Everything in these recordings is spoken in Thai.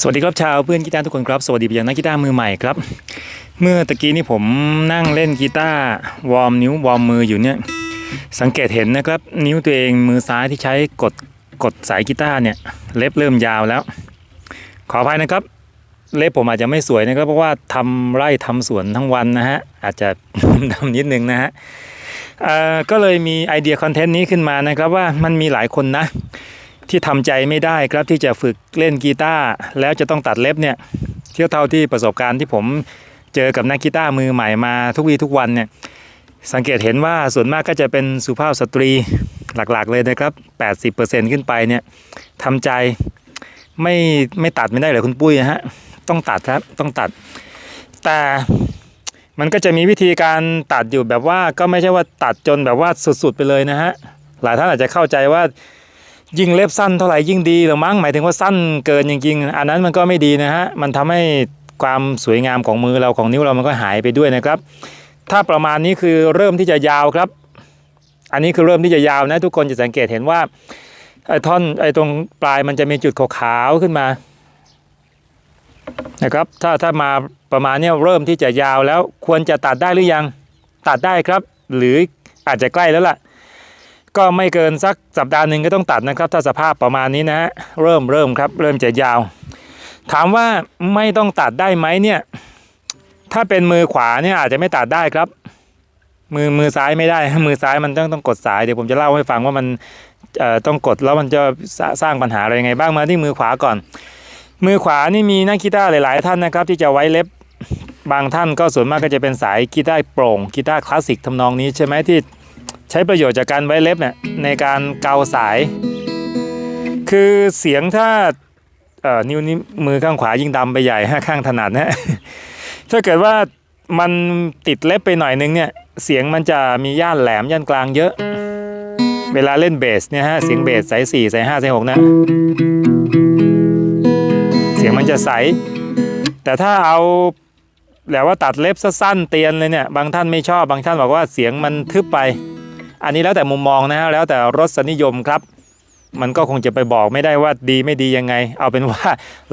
สวัสดีครับชาวเพื่อนกีตาร์ทุกคนครับ สวัสดีไปยังนักกีตาร์มือใหม่ครับ เมื่อตะกี้นี้ผมนั่งเล่นกีตาร์วอร์มนิ้ววอร์มมืออยู่เนี่ยสังเกตเห็นนะครับ นิ้วตัวเองมือซ้ายที่ใช้กดกดสายกีตาร์เนี่ยเล็บเริ่มยาวแล้ว ขออภัยนะครับ เล็บผมอาจจะไม่สวยนะครับเพราะว่าทำไร่ทำสวนทั้งวันนะฮะอาจจะดำนิดนึงนะฮะ ก็เลยมีไอเดียคอนเทนต์นี้ขึ้นมานะครับว่ามันมีหลายคนนะ ที่ทำใจไม่ได้ครับที่จะฝึกเล่นกีตาร์แล้วจะต้องตัดเล็บเนี่ยเที่ยวเท่าที่ประสบการณ์ที่ผมเจอกับนักกีตาร์มือใหม่มาทุกวีทุกวันเนี่ยสังเกตเห็นว่าส่วนมากก็จะเป็นสุภาพสตรีหลักๆเลยนะครับ 80%ขึ้นไปเนี่ยทำใจไม่ไม่ตัดไม่ได้เลยคุณปุ้ยฮะต้องตัดครับต้องตัด แต่ มันก็จะมีวิธีการตัดอยู่แบบว่าก็ไม่ใช่ว่าตัดจนแบบว่าสุดๆไปเลยนะฮะหลายท่านอาจจะเข้าใจว่ายิ่งเล็บสั้นเท่าไหร่ยิ่งดีหรือมั้งหมายถึงว่าสั้นเกินจริงๆอันนั้นมันก็ไม่ดีนะฮะมันทำให้ความสวยงามของมือเราของนิ้วเรามันก็หายไปด้วยนะครับ ถ้าประมาณนี้คือเริ่มที่จะยาวครับ อันนี้คือเริ่มที่จะยาวนะ ทุกคนจะสังเกตเห็นว่าไอ้ท่อนไอ้ตรงปลายมันจะมีจุดขาวๆขึ้นมา นะครับ ถ้าถ้ามาประมาณเนี้ยเริ่มที่จะยาวแล้วควรจะตัดได้หรือยังตัดได้ครับ หรืออาจจะใกล้แล้วล่ะ ก็ไม่เกินสักสัปดาห์หนึ่งก็ต้องตัดนะครับ ถ้าสภาพประมาณนี้นะฮะเริ่มเริ่มครับ เริ่มจะยาว ถามว่าไม่ต้องตัดได้ไหมเนี่ย ถ้าเป็นมือขวาเนี่ยอาจจะไม่ตัดได้ครับ มือมือซ้ายไม่ได้ มือซ้ายมันต้องต้องกดสายเดี๋ยวผมจะเล่าให้ฟังว่ามันเอ่อต้องกดแล้วมันจะสร้าสร้างปัญหาอะไรยังไงบ้างมาที่มือขวาก่อน มือขวานี่มีนักกีตาร์หลาย ๆ ท่านนะครับ ที่จะไว้เล็บบางท่านก็ส่วนมากก็จะเป็นสายกีตาร์โปร่งกีตาร์คลาสสิกทำนองนี้ใช่ไหมที่ใช้ประโยชน์จากการไว้เล็บเนี่ยในการเกาสาย คือเสียงถ้าเอ่อนิ้วนี้มือข้างขวายิ่งดำไปใหญ่ฮะข้างถนัดนะถ้าเกิดว่ามันติดเล็บไปหน่อยนึงเนี่ยเสียงมันจะมีย่านแหลมย่านกลางเยอะ เวลาเล่นเบสเนี่ยฮะเสียงเบสสายสี่สายห้าสายหกนะ มันจะใส แต่ถ้าเอาแล้วว่าตัดเล็บสั้นเตียนเลยเนี่ยบางท่านไม่ชอบบางท่านบอกว่าเสียงมันทึบไป อันนี้แล้วแต่มุมมองนะฮะแล้วแต่รสนิยมครับ มันก็คงจะไปบอกไม่ได้ว่าดีไม่ดียังไง เอาเป็นว่า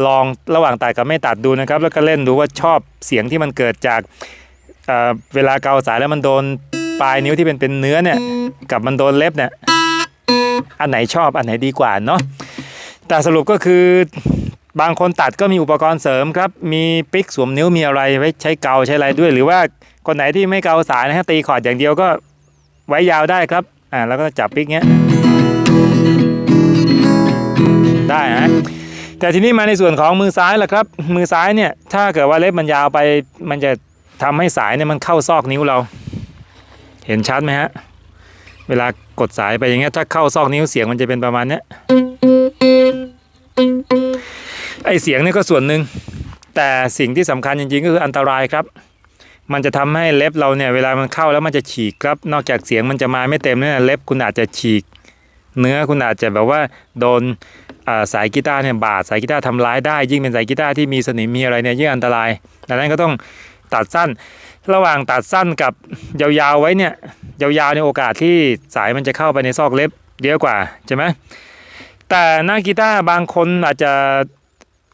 ลองระหว่างตัดกับไม่ตัดดูนะครับ แล้วก็เล่นดูว่าชอบเสียงที่มันเกิดจากเเวลาเกาสายแล้วมันโดนปลายนิ้วที่เป็นเป็นเนื้อเนี่ยกับมันโดนเล็บเนี่ยอันไหนชอบอันไหนดีกว่าเนาะแต่สรุปก็คือ บางคนตัดก็มีอุปกรณ์เสริมครับ มีปิกสวมนิ้วมีอะไรไว้ใช้เกาใช้อะไรด้วย หรือว่าคนไหนที่ไม่เกาสายนะฮะตีคอร์ดอย่างเดียวก็ไว้ยาวได้ครับอ่าแล้วก็จับปิกเงี้ยได้ฮะแต่ทีนี้มาในส่วนของมือซ้ายล่ะครับ มือซ้ายเนี่ยถ้าเกิดว่าเล็บมันยาวไป มันจะทำให้สายเนี่ยมันเข้าซอกนิ้วเรา เห็นชัดไหมฮะเวลากดสายไปอย่างเงี้ยถ้าเข้าซอกนิ้วเสียงมันจะเป็นประมาณเนี้ย ไอเสียงนี่ก็ส่วนหนึ่งแต่สิ่งที่สำคัญจริงๆก็คืออันตรายครับ มันจะทำให้เล็บเราเนี่ยเวลามันเข้าแล้วมันจะฉีกครับ นอกจากเสียงมันจะมาไม่เต็มเนี่ยเล็บคุณอาจจะฉีก เนื้อคุณอาจจะแบบว่าโดนสายกีตาร์เนี่ยบาดสายกีตาร์ทำร้ายได้ยิ่งเป็นสายกีตาร์ที่มีสนิมมีอะไรเนี่ยยิ่งอันตรายดังนั้นก็ต้องตัดสั้น ระหว่างตัดสั้นกับยาวๆไว้เนี่ยยาวๆในโอกาสที่สายมันจะเข้าไปในซอกเล็บเยอะกว่าใช่ไหมแต่หนักกีตาร์บางคนอาจจะ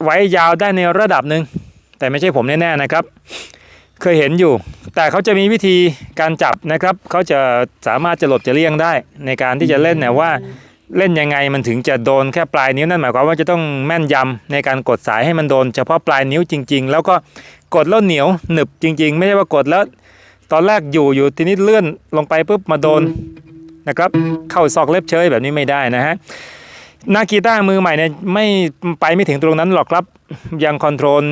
ไว้ยาวได้ในระดับหนึ่งแต่ไม่ใช่ผมแน่ๆนะครับ เคยเห็นอยู่ แต่เขาจะมีวิธีการจับนะครับเขาจะสามารถจะหลบจะเลี่ยงได้ ในการที่จะเล่นเนี่ยว่าเล่นยังไงมันถึงจะโดนแค่ปลายนิ้วนั่นหมายความว่าจะต้องแม่นยำในการกดสายให้มันโดน เฉพาะปลายนิ้วจริง ๆ แล้วก็กดแล้วเหนียวหนึบจริง ๆ ไม่ใช่ว่ากดแล้ว ตอนแรกอยู่อยู่ทีนี้เลื่อนลงไปปุ๊บมาโดนนะครับ เข้าซอกเล็บเชยแบบนี้ไม่ได้นะฮะ นักกีตาร์มือใหม่เนี่ยไม่ไปไม่ถึงตรงนั้นหรอกครับ ยังคอนโทรล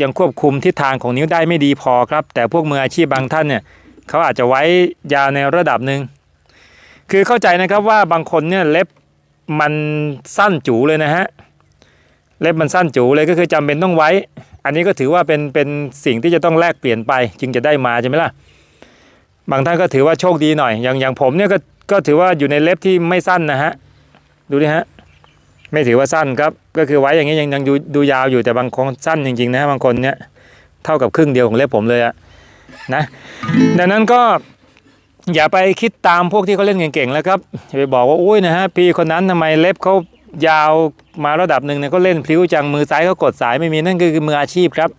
ยังควบคุมทิศทางของนิ้วได้ไม่ดีพอครับ แต่พวกมืออาชีพบางท่านเนี่ยเขาอาจจะไว้ยาวในระดับหนึ่งคือเข้าใจนะครับว่าบางคนเนี่ยเล็บมันสั้นจูเลยนะฮะเล็บมันสั้นจูเลยก็คือจำเป็นต้องไว้ อันนี้ก็ถือว่าเป็นเป็นสิ่งที่จะต้องแลกเปลี่ยนไป จึงจะได้มาใช่ไหมล่ะบางท่านก็ถือว่าโชคดีหน่อย อย่างอย่างผมเนี่ยก็ก็ถือว่าอยู่ในเล็บที่ไม่สั้นนะฮะดูดิฮะ ไม่ถือว่าสั้นครับ ก็คือไว้อย่างนี้ยังยังดูดูยาวอยู่แต่บางคนสั้นจริงๆนะบางคนเนี่ยเท่ากับครึ่งเดียวของเล็บผมเลยอะนะดังนั้นก็อย่าไปคิดตามพวกที่เขาเล่นเก่งๆแล้วครับอย่าไปบอกว่าอุ้ยนะฮะพี่คนนั้นทำไมเล็บเขายาวมาระดับหนึ่งเนี่ยเขาเล่นพลิ้วจังมือซ้ายเขากดสายไม่มีนั่นคือมืออาชีพครับ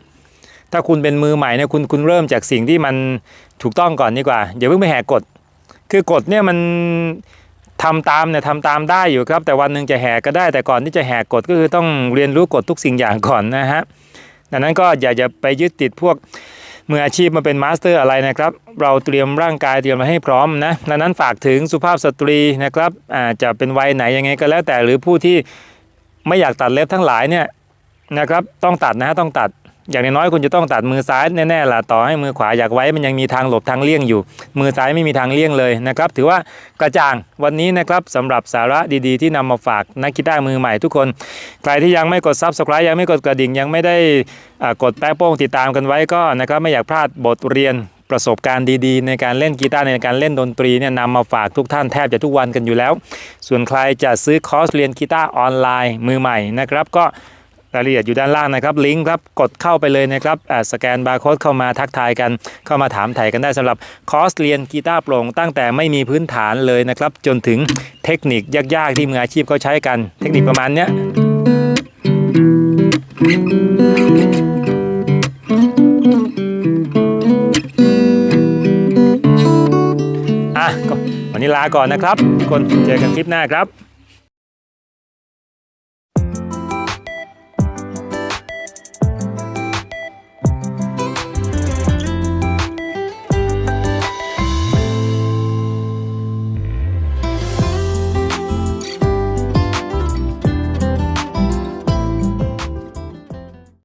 ถ้าคุณเป็นมือใหม่เนี่ยคุณคุณเริ่มจากสิ่งที่มันถูกต้องก่อนดีกว่าอย่าเพิ่งไปแหกกฎคือกฎเนี่ยมัน ทำตามเนี่ยทำตามได้อยู่ครับ แต่วันหนึ่งจะแหกก็ได้ แต่ก่อนที่จะแหกกฎก็คือต้องเรียนรู้กฎทุกสิ่งอย่างก่อนนะฮะดังนั้นก็อย่าจะไปยึดติดพวกมืออาชีพมาเป็นมาสเตอร์อะไรนะครับ เราเตรียมร่างกายเตรียมมาให้พร้อมนะดังนั้นฝากถึงสุภาพสตรีนะครับอาจะเป็นวัยไหนยังไงก็แล้วแต่หรือผู้ที่ไม่อยากตัดเล็บทั้งหลายเนี่ยนะครับต้องตัดนะฮะต้องตัด อย่างน้อยๆคุณจะต้องตัดมือซ้ายแน่ๆล่ะต่อให้มือขวาอยากไว้มันยังมีทางหลบทางเลี่ยงอยู่ มือซ้ายไม่มีทางเลี่ยงเลยนะครับ ถือว่ากระจ่างวันนี้นะครับสำหรับสาระดีๆ ที่นำมาฝากนักกีตาร์มือใหม่ทุกคน ใครที่ยังไม่กด Subscribe ยังไม่กดกระดิ่งยังไม่ได้กดแป๊ะโป้งติดตามกันไว้ก็นะครับไม่อยากพลาดบทเรียนประสบการณ์ดีๆ ในการเล่นกีตาร์ในการเล่นดนตรีเนี่ยนำมาฝากทุกท่านแทบจะทุกวันกันอยู่แล้ว ส่วนใครจะซื้อคอร์สเรียนกีตาร์ออนไลน์มือใหม่นะครับก็ รายละเอียดอยู่ด้านล่างนะครับลิงก์ครับกดเข้าไปเลยนะครับสแกนบาร์โค้ดเข้ามาทักทายกัน เข้ามาถามไถ่กันได้สำหรับคอร์สเรียนกีตาร์โปร่งตั้งแต่ไม่มีพื้นฐานเลยนะครับ จนถึงเทคนิคยากๆที่มืออาชีพเขาใช้กัน เทคนิคประมาณเนี้ยอะก็วันนี้ลาก่อนนะครับทุกคนเจอกันคลิปหน้าครับ